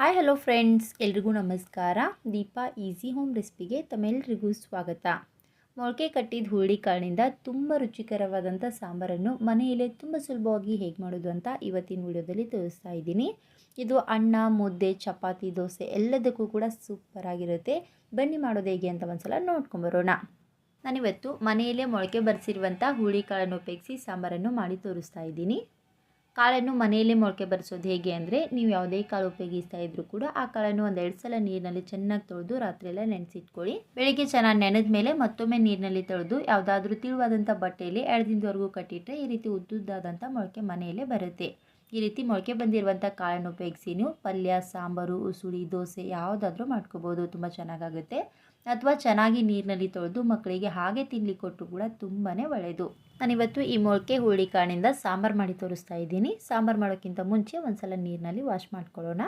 Hi hello friends ಎಲ್ರಿಗೂ ನಮಸ್ಕಾರ. Deepa easy home ರೆಸಿಪಿಗೆ ತಮ್ಮೆಲ್ಲರಿಗೂ ಸ್ವಾಗತ. ಮೊಳಕೆ ಕಟ್ಟಿದ ಹುರುಳಿ ಕಾಳಿನಿಂದ ತುಂಬ ರುಚಿಕರವಾದಂಥ ಸಾಂಬಾರನ್ನು ಮನೆಯಲ್ಲೇ ತುಂಬ ಸುಲಭವಾಗಿ ಹೇಗೆ ಮಾಡೋದು ಅಂತ ಇವತ್ತಿನ ವಿಡಿಯೋದಲ್ಲಿ ತೋರಿಸ್ತಾ ಇದ್ದೀನಿ. ಇದು ಅನ್ನ, ಮುದ್ದೆ, ಚಪಾತಿ, ದೋಸೆ ಎಲ್ಲದಕ್ಕೂ ಕೂಡ ಸೂಪರ್ ಆಗಿರುತ್ತೆ. ಬನ್ನಿ ಮಾಡೋದು ಹೇಗೆ ಅಂತ ಒಂದ್ಸಲ ನೋಡ್ಕೊಂಬರೋಣ ನಾನಿವತ್ತು ಮನೆಯಲ್ಲೇ ಮೊಳಕೆ ಬರೆಸಿರುವಂಥ ಹುರುಳಿ ಕಾಳನ್ನು ಉಪಯೋಗಿಸಿ ಸಾಂಬಾರನ್ನು ಮಾಡಿ ತೋರಿಸ್ತಾ ಇದ್ದೀನಿ. ಕಾಳನ್ನು ಮನೆಯಲ್ಲೇ ಮೊಳಕೆ ಬರೆಸೋದು ಹೇಗೆ ಅಂದರೆ ನೀವು ಯಾವುದೇ ಕಾಳು ಉಪಯೋಗಿಸ್ತಾ ಇದ್ರೂ ಕೂಡ ಆ ಕಾಳನ್ನು ಒಂದೆರಡು ಸಲ ನೀರಿನಲ್ಲಿ ಚೆನ್ನಾಗಿ ತೊಳೆದು ರಾತ್ರಿ ಎಲ್ಲ ನೆನೆಸಿಟ್ಕೊಳ್ಳಿ. ಬೆಳಿಗ್ಗೆ ಚೆನ್ನಾಗಿ ನೆನೆದ ಮೇಲೆ ಮತ್ತೊಮ್ಮೆ ನೀರಿನಲ್ಲಿ ತೊಳೆದು ಯಾವುದಾದ್ರೂ ತಿಳುವಾದಂಥ ಬಟ್ಟೆಯಲ್ಲಿ ಎರಡು ದಿನದವರೆಗೂ ಕಟ್ಟಿಟ್ಟರೆ ಈ ರೀತಿ ಉದ್ದುದ್ದಾದಂಥ ಮೊಳಕೆ ಮನೆಯಲ್ಲೇ ಬರುತ್ತೆ. ಈ ರೀತಿ ಮೊಳಕೆ ಬಂದಿರುವಂಥ ಕಾಳನ್ನು ಉಪಯೋಗಿಸಿ ನೀವು ಪಲ್ಯ ಸಾಂಬಾರು ಉಸುಳಿ ದೋಸೆ ಯಾವುದಾದ್ರೂ ಮಾಡ್ಕೋಬೋದು. ತುಂಬ ಚೆನ್ನಾಗಾಗುತ್ತೆ. ಅಥವಾ ಚೆನ್ನಾಗಿ ನೀರಿನಲ್ಲಿ ತೊಳೆದು ಮಕ್ಕಳಿಗೆ ಹಾಗೆ ತಿನ್ನಲಿ ಕೊಟ್ಟು ಕೂಡ ತುಂಬಾ ಒಳ್ಳೆಯದು. ನಾನಿವತ್ತು ಈ ಮೊಳಕೆ ಹುರುಳಿ ಕಾಳಿನಿಂದ ಸಾಂಬಾರು ಮಾಡಿ ತೋರಿಸ್ತಾ ಇದ್ದೀನಿ. ಸಾಂಬಾರು ಮಾಡೋಕ್ಕಿಂತ ಮುಂಚೆ ಒಂದ್ಸಲ ನೀರಿನಲ್ಲಿ ವಾಶ್ ಮಾಡ್ಕೊಳ್ಳೋಣ.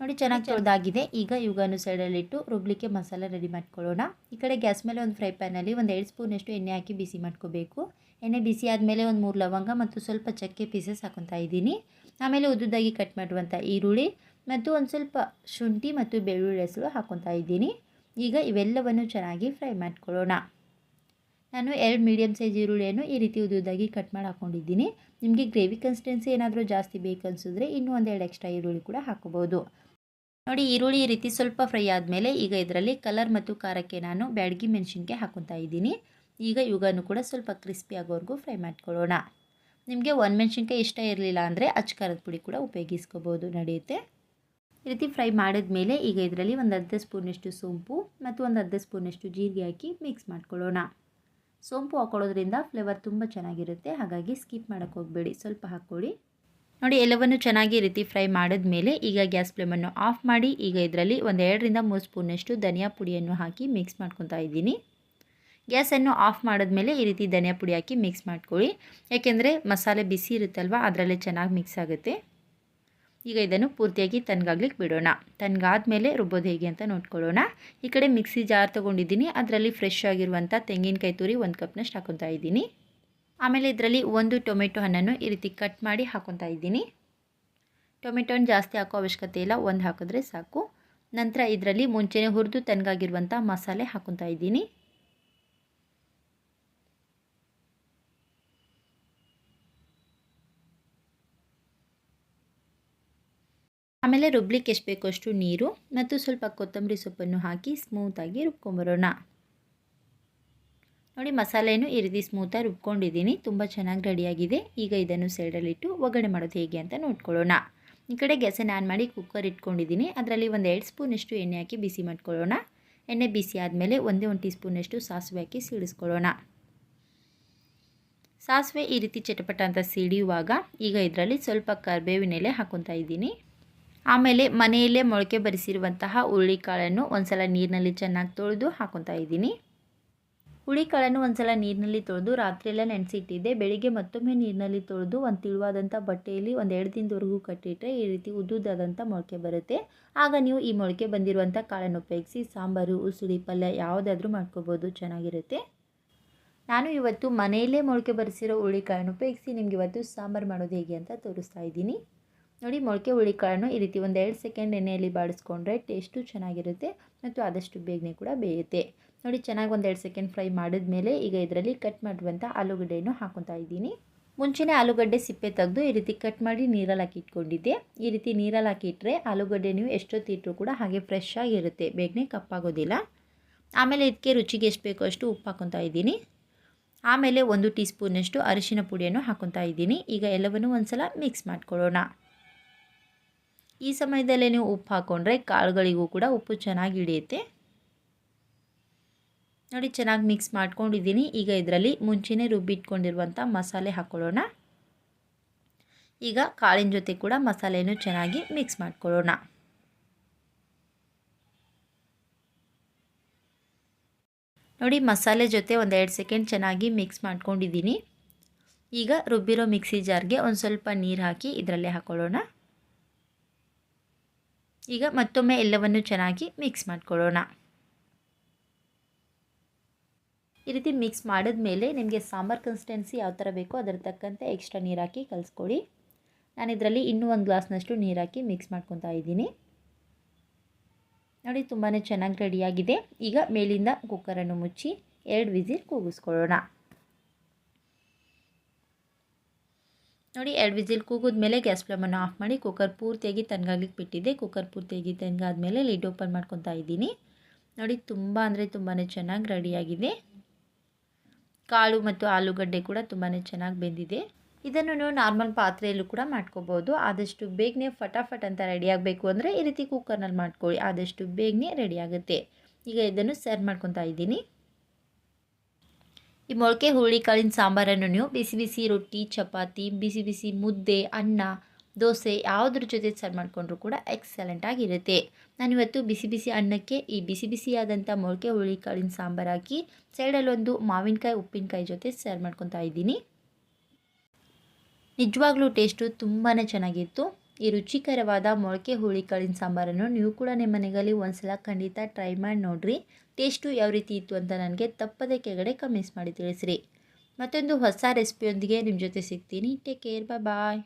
ನೋಡಿ ಚೆನ್ನಾಗಿ ತೊಳೆದಾಗಿದೆ. ಈಗ ಇವುಗಳನ್ನು ಸೈಡಲ್ಲಿಟ್ಟು ರುಬ್ಲಿಕ್ಕೆ ಮಸಾಲೆ ರೆಡಿ ಮಾಡ್ಕೊಳ್ಳೋಣ. ಈ ಕಡೆ ಗ್ಯಾಸ್ ಮೇಲೆ ಒಂದು ಫ್ರೈ ಪ್ಯಾನಲ್ಲಿ ಒಂದು ಎರಡು ಸ್ಪೂನಷ್ಟು ಎಣ್ಣೆ ಹಾಕಿ ಬಿಸಿ ಮಾಡ್ಕೋಬೇಕು. ಎಣ್ಣೆ ಬಿಸಿ ಆದಮೇಲೆ ಒಂದು ಮೂರು ಲವಂಗ ಮತ್ತು ಸ್ವಲ್ಪ ಚಕ್ಕೆ ಪೀಸಸ್ ಹಾಕೊತಾ ಇದ್ದೀನಿ. ಆಮೇಲೆ ಉದ್ದುದಾಗಿ ಕಟ್ ಮಾಡುವಂಥ ಈರುಳ್ಳಿ ಮತ್ತು ಒಂದು ಸ್ವಲ್ಪ ಶುಂಠಿ ಮತ್ತು ಬೆಳ್ಳುಳ್ಳಿ ಹೆಸರು ಹಾಕೊತಾ ಇದ್ದೀನಿ. ಈಗ ಇವೆಲ್ಲವನ್ನು ಚೆನ್ನಾಗಿ ಫ್ರೈ ಮಾಡಿಕೊಳ್ಳೋಣ. ನಾನು ಎರಡು ಮೀಡಿಯಮ್ ಸೈಜ್ ಈರುಳ್ಳಿಯನ್ನು ಈ ರೀತಿ ಉದ್ದುದಾಗಿ ಕಟ್ ಮಾಡಿ ಹಾಕ್ಕೊಂಡಿದ್ದೀನಿ ನಿಮಗೆ ಗ್ರೇವಿ ಕನ್ಸಿಸ್ಟೆನ್ಸಿ ಏನಾದರೂ ಜಾಸ್ತಿ ಬೇಕನ್ಸಿದ್ರೆ ಇನ್ನೂ ಒಂದೆರಡು ಎಕ್ಸ್ಟ್ರಾ ಈರುಳ್ಳಿ ಕೂಡ ಹಾಕೋಬೋದು ನೋಡಿ, ಈರುಳ್ಳಿ ಈ ರೀತಿ ಸ್ವಲ್ಪ ಫ್ರೈ ಆದಮೇಲೆ ಈಗ ಇದರಲ್ಲಿ ಕಲರ್ ಮತ್ತು ಖಾರಕ್ಕೆ ನಾನು ಬ್ಯಾಡಗಿ ಮೆಣಸಿನ್ಕಾಯಿ ಹಾಕೊತಾ ಇದ್ದೀನಿ. ಈಗ ಇವುಗಳನ್ನು ಕೂಡ ಸ್ವಲ್ಪ ಕ್ರಿಸ್ಪಿ ಆಗೋವರೆಗೂ ಫ್ರೈ ಮಾಡ್ಕೊಳ್ಳೋಣ. ನಿಮಗೆ ಮೆಣಸಿನ್ಕಾಯಿ ಇಷ್ಟ ಇರಲಿಲ್ಲ ಅಂದರೆ ಅಚ್ಕಾರದ ಪುಡಿ ಕೂಡ ಉಪಯೋಗಿಸ್ಕೋಬೋದು, ನಡೆಯುತ್ತೆ. ಈ ರೀತಿ ಫ್ರೈ ಮಾಡಿದ ಮೇಲೆ ಈಗ ಇದರಲ್ಲಿ ಒಂದು ಅರ್ಧ ಸ್ಪೂನಷ್ಟು ಸೋಂಪು ಮತ್ತು ಒಂದು ಅರ್ಧ ಸ್ಪೂನಷ್ಟು ಜೀರಿಗೆ ಹಾಕಿ ಮಿಕ್ಸ್ ಮಾಡ್ಕೊಳ್ಳೋಣ. ಸೋಂಪು ಹಾಕೊಳ್ಳೋದ್ರಿಂದ ಫ್ಲೇವರ್ ತುಂಬ ಚೆನ್ನಾಗಿರುತ್ತೆ, ಹಾಗಾಗಿ ಸ್ಕಿಪ್ ಮಾಡೋಕ್ಕೆ ಹೋಗಬೇಡಿ, ಸ್ವಲ್ಪ ಹಾಕ್ಕೊಳ್ಳಿ. ನೋಡಿ, ಎಲ್ಲವನ್ನು ಚೆನ್ನಾಗಿ ರೀತಿ ಫ್ರೈ ಮಾಡಿದ ಮೇಲೆ ಈಗ ಗ್ಯಾಸ್ ಫ್ಲೇಮನ್ನು ಆಫ್ ಮಾಡಿ ಈಗ ಇದರಲ್ಲಿ ಒಂದು ಎರಡರಿಂದ ಮೂರು ಸ್ಪೂನಷ್ಟು ಧನಿಯಾ ಪುಡಿಯನ್ನು ಹಾಕಿ ಮಿಕ್ಸ್ ಮಾಡ್ಕೊತಾ ಇದ್ದೀನಿ. ಗ್ಯಾಸನ್ನು ಆಫ್ ಮಾಡಿದ್ಮೇಲೆ ಈ ರೀತಿ ಧನಿಯಾ ಪುಡಿ ಹಾಕಿ ಮಿಕ್ಸ್ ಮಾಡ್ಕೊಳ್ಳಿ. ಯಾಕೆಂದರೆ ಮಸಾಲೆ ಬಿಸಿ ಇರುತ್ತಲ್ವ ಅದರಲ್ಲೇ ಚೆನ್ನಾಗಿ ಮಿಕ್ಸ್ ಆಗುತ್ತೆ. ಈಗ ಇದನ್ನು ಪೂರ್ತಿಯಾಗಿ ತನ್ಗಾಗ್ಲಿಕ್ಕೆ ಬಿಡೋಣ. ತನ್ಗಾದ್ಮೇಲೆ ರುಬ್ಬೋದು ಹೇಗೆ ಅಂತ ನೋಡ್ಕೊಳ್ಳೋಣ. ಈ ಕಡೆ ಮಿಕ್ಸಿ ಜಾರ್ ತೊಗೊಂಡಿದ್ದೀನಿ. ಅದರಲ್ಲಿ ಫ್ರೆಶ್ ಆಗಿರುವಂಥ ತೆಂಗಿನಕಾಯಿ ತುರಿ ಒಂದು ಕಪ್ನಷ್ಟು ಹಾಕೊತಾ ಇದ್ದೀನಿ. ಆಮೇಲೆ ಇದರಲ್ಲಿ ಒಂದು ಟೊಮೆಟೊ ಹಣ್ಣನ್ನು ಈ ರೀತಿ ಕಟ್ ಮಾಡಿ ಹಾಕೊತಾ ಇದ್ದೀನಿ. ಟೊಮೆಟೊನ ಜಾಸ್ತಿ ಹಾಕೋ ಅವಶ್ಯಕತೆ ಇಲ್ಲ. ಒಂದು ಹಾಕಿದ್ರೆ ಸಾಕು. ನಂತರ ಇದರಲ್ಲಿ ಮುಂಚೆನೇ ಹುರಿದು ತನ್ಗಾಗಿರುವಂಥ ಮಸಾಲೆ ಹಾಕೊತಾ ಇದ್ದೀನಿ. ಆಮೇಲೆ ರುಬ್ಲಿಕ್ಕೆ ಎಷ್ಟು ಬೇಕೋ ಅಷ್ಟು ನೀರು ಮತ್ತು ಸ್ವಲ್ಪ ಕೊತ್ತಂಬರಿ ಸೊಪ್ಪನ್ನು ಹಾಕಿ ಸ್ಮೂತಾಗಿ ರುಬ್ಕೊಂಬರೋಣ. ನೋಡಿ ಮಸಾಲೆಯನ್ನು ಈ ರೀತಿ ಸ್ಮೂತಾಗಿ ರುಬ್ಕೊಂಡಿದ್ದೀನಿ. ತುಂಬ ಚೆನ್ನಾಗಿ ರೆಡಿಯಾಗಿದೆ ಈಗ ಇದನ್ನು ಸೈಡಲ್ಲಿಟ್ಟು ಒಗ್ಗರಣೆ ಮಾಡೋದು ಹೇಗೆ ಅಂತ ನೋಡ್ಕೊಳ್ಳೋಣ. ಈ ಕಡೆ ಗ್ಯಾಸನ್ನು ಆನ್ ಮಾಡಿ ಕುಕ್ಕರ್ ಇಟ್ಕೊಂಡಿದ್ದೀನಿ. ಅದರಲ್ಲಿ ಒಂದು ಎರಡು ಸ್ಪೂನಷ್ಟು ಎಣ್ಣೆ ಹಾಕಿ ಬಿಸಿ ಮಾಡ್ಕೊಳ್ಳೋಣ. ಎಣ್ಣೆ ಬಿಸಿ ಆದಮೇಲೆ ಒಂದೇ ಒಂದು ಟೀ ಸ್ಪೂನಷ್ಟು ಸಾಸಿವೆ ಹಾಕಿ ಸಿಡಿಸ್ಕೊಳ್ಳೋಣ. ಸಾಸಿವೆ ಈ ರೀತಿ ಚಟಪಟ ಅಂತ ಸಿಡಿಯುವಾಗ ಈಗ ಇದರಲ್ಲಿ ಸ್ವಲ್ಪ ಕರಿಬೇವಿನೆಲೆ ಹಾಕೊತಾ ಇದ್ದೀನಿ. ಆಮೇಲೆ ಮನೆಯಲ್ಲೇ ಮೊಳಕೆ ಬರಿಸಿರುವಂತಹ ಹುರುಳಿಕಾಳನ್ನು ಒಂದ್ಸಲ ನೀರಿನಲ್ಲಿ ಚೆನ್ನಾಗಿ ತೊಳೆದು ಹಾಕೊತಾ ಇದ್ದೀನಿ. ಹುಳಿಕಾಳನ್ನು ಒಂದ್ಸಲ ನೀರಿನಲ್ಲಿ ತೊಳೆದು ರಾತ್ರಿಯೆಲ್ಲ ನೆನೆಸಿಟ್ಟಿದ್ದೆ. ಬೆಳಿಗ್ಗೆ ಮತ್ತೊಮ್ಮೆ ನೀರಿನಲ್ಲಿ ತೊಳೆದು ಒಂದು ತಿಳುವಾದಂಥ ಬಟ್ಟೆಯಲ್ಲಿ ಒಂದು ಎರಡು ದಿನದವರೆಗೂ ಕಟ್ಟಿಟ್ಟರೆ ಈ ರೀತಿ ಉದ್ದುದಾದಂಥ ಮೊಳಕೆ ಬರುತ್ತೆ. ಆಗ ನೀವು ಈ ಮೊಳಕೆ ಬಂದಿರುವಂಥ ಕಾಳನ್ನು ಉಪಯೋಗಿಸಿ ಸಾಂಬಾರು, ಉಸುಳಿ, ಪಲ್ಯ ಯಾವುದಾದ್ರೂ ಮಾಡ್ಕೋಬೋದು, ಚೆನ್ನಾಗಿರುತ್ತೆ. ನಾನು ಇವತ್ತು ಮನೆಯಲ್ಲೇ ಮೊಳಕೆ ಬರೆಸಿರೋ ಹುಳಿಕಾಳನ್ನು ಉಪಯೋಗಿಸಿ ನಿಮ್ಗೆ ಇವತ್ತು ಸಾಂಬಾರು ಮಾಡೋದು ಹೇಗೆ ಅಂತ ತೋರಿಸ್ತಾ ಇದ್ದೀನಿ. ನೋಡಿ, ಮೊಳಕೆ ಹುಳಿಕಾಳನ್ನು ಈ ರೀತಿ ಒಂದು ಎರಡು ಸೆಕೆಂಡ್ ಎಣ್ಣೆಯಲ್ಲಿ ಬಾಡಿಸ್ಕೊಂಡ್ರೆ ಟೇಸ್ಟು ಚೆನ್ನಾಗಿರುತ್ತೆ ಮತ್ತು ಆದಷ್ಟು ಬೇಗನೆ ಕೂಡ ಬೇಯುತ್ತೆ. ನೋಡಿ, ಚೆನ್ನಾಗಿ ಒಂದು ಎರಡು ಸೆಕೆಂಡ್ ಫ್ರೈ ಮಾಡಿದ ಮೇಲೆ ಈಗ ಇದರಲ್ಲಿ ಕಟ್ ಮಾಡಿರುವಂಥ ಆಲೂಗಡ್ಡೆಯನ್ನು ಹಾಕೊತಾ ಇದ್ದೀನಿ. ಮುಂಚೆನೇ ಆಲೂಗಡ್ಡೆ ಸಿಪ್ಪೆ ತೆಗೆದು ಈ ರೀತಿ ಕಟ್ ಮಾಡಿ ನೀರಲ್ಲಿ ಹಾಕಿ ಇಟ್ಕೊಂಡಿದ್ದೆ. ಈ ರೀತಿ ನೀರಲ್ಲಿ ಹಾಕಿಟ್ರೆ ಆಲೂಗಡ್ಡೆ ನೀವು ಎಷ್ಟೊತ್ತಿಟ್ಟರೂ ಕೂಡ ಹಾಗೆ ಫ್ರೆಶ್ ಆಗಿರುತ್ತೆ, ಬೇಗನೆ ಕಪ್ಪಾಗೋದಿಲ್ಲ. ಆಮೇಲೆ ಇದಕ್ಕೆ ರುಚಿಗೆ ಎಷ್ಟು ಬೇಕೋ ಅಷ್ಟು ಉಪ್ಪು ಹಾಕೊತಾ ಇದ್ದೀನಿ. ಆಮೇಲೆ ಒಂದು ಟೀ ಸ್ಪೂನಷ್ಟು ಅರಿಶಿನ ಪುಡಿಯನ್ನು ಹಾಕೊತಾ ಇದ್ದೀನಿ. ಈಗ ಎಲ್ಲವನ್ನು ಒಂದು ಸಲ ಮಿಕ್ಸ್ ಮಾಡ್ಕೊಳ್ಳೋಣ. ಈ ಸಮಯದಲ್ಲೇ ನೀವು ಉಪ್ಪು ಹಾಕ್ಕೊಂಡ್ರೆ ಕಾಳುಗಳಿಗೂ ಕೂಡ ಉಪ್ಪು ಚೆನ್ನಾಗಿ ಹಿಡಿಯುತ್ತೆ. ನೋಡಿ, ಚೆನ್ನಾಗಿ ಮಿಕ್ಸ್ ಮಾಡ್ಕೊಂಡಿದ್ದೀನಿ. ಈಗ ಇದರಲ್ಲಿ ಮುಂಚೆನೇ ರುಬ್ಬಿಟ್ಕೊಂಡಿರುವಂಥ ಮಸಾಲೆ ಹಾಕ್ಕೊಳ್ಳೋಣ ಈಗ ಕಾಳಿನ ಜೊತೆ ಕೂಡ ಮಸಾಲೆಯನ್ನು ಚೆನ್ನಾಗಿ ಮಿಕ್ಸ್ ಮಾಡ್ಕೊಳ್ಳೋಣ. ನೋಡಿ, ಮಸಾಲೆ ಜೊತೆ ಒಂದು ಎರಡು ಸೆಕೆಂಡ್ ಚೆನ್ನಾಗಿ ಮಿಕ್ಸ್ ಮಾಡ್ಕೊಂಡಿದ್ದೀನಿ. ಈಗ ರುಬ್ಬಿರೋ ಮಿಕ್ಸಿ ಜಾರ್ಗೆ ಒಂದು ಸ್ವಲ್ಪ ನೀರು ಹಾಕಿ ಇದರಲ್ಲೇ ಹಾಕ್ಕೊಳ್ಳೋಣ ಈಗ ಮತ್ತೊಮ್ಮೆ ಎಲ್ಲವನ್ನು ಚೆನ್ನಾಗಿ ಮಿಕ್ಸ್ ಮಾಡ್ಕೊಳ್ಳೋಣ. ಈ ರೀತಿ ಮಿಕ್ಸ್ ಮಾಡಿದ ಮೇಲೆ ನಿಮಗೆ ಸಾಂಬಾರ್ ಕನ್ಸಿಸ್ಟೆನ್ಸಿ ಯಾವ ಥರ ಬೇಕೋ ಅದರ ತಕ್ಕಂತೆ ಎಕ್ಸ್ಟ್ರಾ ನೀರು ಹಾಕಿ ಕಲಿಸ್ಕೊಡಿ ನಾನು ಇದರಲ್ಲಿ ಇನ್ನೂ ಒಂದು ಗ್ಲಾಸ್ನಷ್ಟು ನೀರು ಹಾಕಿ ಮಿಕ್ಸ್ ಮಾಡ್ಕೊತಾ ಇದ್ದೀನಿ. ನೋಡಿ ತುಂಬಾ ಚೆನ್ನಾಗಿ ರೆಡಿಯಾಗಿದೆ ಈಗ ಮೇಲಿಂದ ಕುಕ್ಕರನ್ನು ಮುಚ್ಚಿ ಎರಡು ವಿಸಿಲ್ ಕೂಗಿಸ್ಕೊಳ್ಳೋಣ. ನೋಡಿ, ಎರಡು ವಿಸಿಲ್ ಕೂಗಿದ್ಮೇಲೆ ಗ್ಯಾಸ್ ಫ್ಲೇಮನ್ನು ಆಫ್ ಮಾಡಿ ಕುಕ್ಕರ್ ಪೂರ್ತಿಯಾಗಿ ತಣ್ಣಗಾಗ್ಲಿಕ್ಕೆ ಬಿಟ್ಟಿದ್ದೆ. ಕುಕ್ಕರ್ ಪೂರ್ತಿಯಾಗಿ ತಣ್ಣಗಾದ್ಮೇಲೆ ಲಿಡ್ ಓಪನ್ ಮಾಡ್ಕೊತಾ ಇದ್ದೀನಿ. ನೋಡಿ, ತುಂಬ ಅಂದರೆ ತುಂಬಾ ಚೆನ್ನಾಗಿ ರೆಡಿಯಾಗಿದೆ ಕಾಳು ಮತ್ತು ಆಲೂಗಡ್ಡೆ ಕೂಡ ತುಂಬಾ ಚೆನ್ನಾಗಿ ಬೆಂದಿದೆ. ಇದನ್ನು ನೀವು ನಾರ್ಮಲ್ ಪಾತ್ರೆಯಲ್ಲೂ ಕೂಡ ಮಾಡ್ಕೋಬೋದು. ಆದಷ್ಟು ಬೇಗನೆ ಫಟಾಫಟ್ ಅಂತ ರೆಡಿ ಆಗಬೇಕು ಅಂದರೆ ಈ ರೀತಿ ಕುಕ್ಕರ್ನಲ್ಲಿ ಮಾಡ್ಕೊಳ್ಳಿ. ಆದಷ್ಟು ಬೇಗನೆ ರೆಡಿ ಆಗುತ್ತೆ. ಈಗ ಇದನ್ನು ಸರ್ವ್ ಮಾಡ್ಕೊತಾ ಇದ್ದೀನಿ. ಈ ಮೊಳಕೆ ಹುರುಳಿಕಾಳಿನ ಸಾಂಬಾರನ್ನು ನೀವು ಬಿಸಿ ಬಿಸಿ ರೊಟ್ಟಿ, ಚಪಾತಿ, ಬಿಸಿ ಬಿಸಿ ಮುದ್ದೆ, ಅನ್ನ, ದೋಸೆ ಯಾವುದ್ರ ಜೊತೆ ಸರ್ವ್ ಮಾಡಿಕೊಂಡ್ರೂ ಕೂಡ ಎಕ್ಸಲೆಂಟ್ ಆಗಿರುತ್ತೆ. ನಾನಿವತ್ತು ಬಿಸಿ ಬಿಸಿ ಅನ್ನಕ್ಕೆ ಈ ಬಿಸಿ ಬಿಸಿಯಾದಂಥ ಮೊಳಕೆ ಹುರುಳಿಕಾಳಿನ ಸಾಂಬಾರು ಹಾಕಿ ಸೈಡಲ್ಲೊಂದು ಮಾವಿನಕಾಯಿ, ಉಪ್ಪಿನಕಾಯಿ ಜೊತೆ ಸರ್ವ್ ಮಾಡ್ಕೊತಾ ಇದ್ದೀನಿ. ನಿಜವಾಗ್ಲೂ ಟೇಸ್ಟು ತುಂಬಾ ಚೆನ್ನಾಗಿತ್ತು. ಈ ರುಚಿಕರವಾದ ಮೊಳಕೆ ಹುಳಿಕಾಳಿನ ಸಾಂಬಾರನ್ನು ನೀವು ಕೂಡ ನಿಮ್ಮ ಮನೆಯಲ್ಲಿ ಒಂದ್ಸಲ ಖಂಡಿತ ಟ್ರೈ ಮಾಡಿ ನೋಡಿರಿ. ಟೇಸ್ಟು ಯಾವ ರೀತಿ ಇತ್ತು ಅಂತ ನನಗೆ ತಪ್ಪದೇ ಕೆಳಗಡೆ ಕಮೆಂಟ್ಸ್ ಮಾಡಿ ತಿಳಿಸ್ರಿ. ಮತ್ತೊಂದು ಹೊಸ ರೆಸಿಪಿಯೊಂದಿಗೆ ನಿಮ್ಮ ಜೊತೆ ಸಿಗ್ತೀನಿ. Take care bye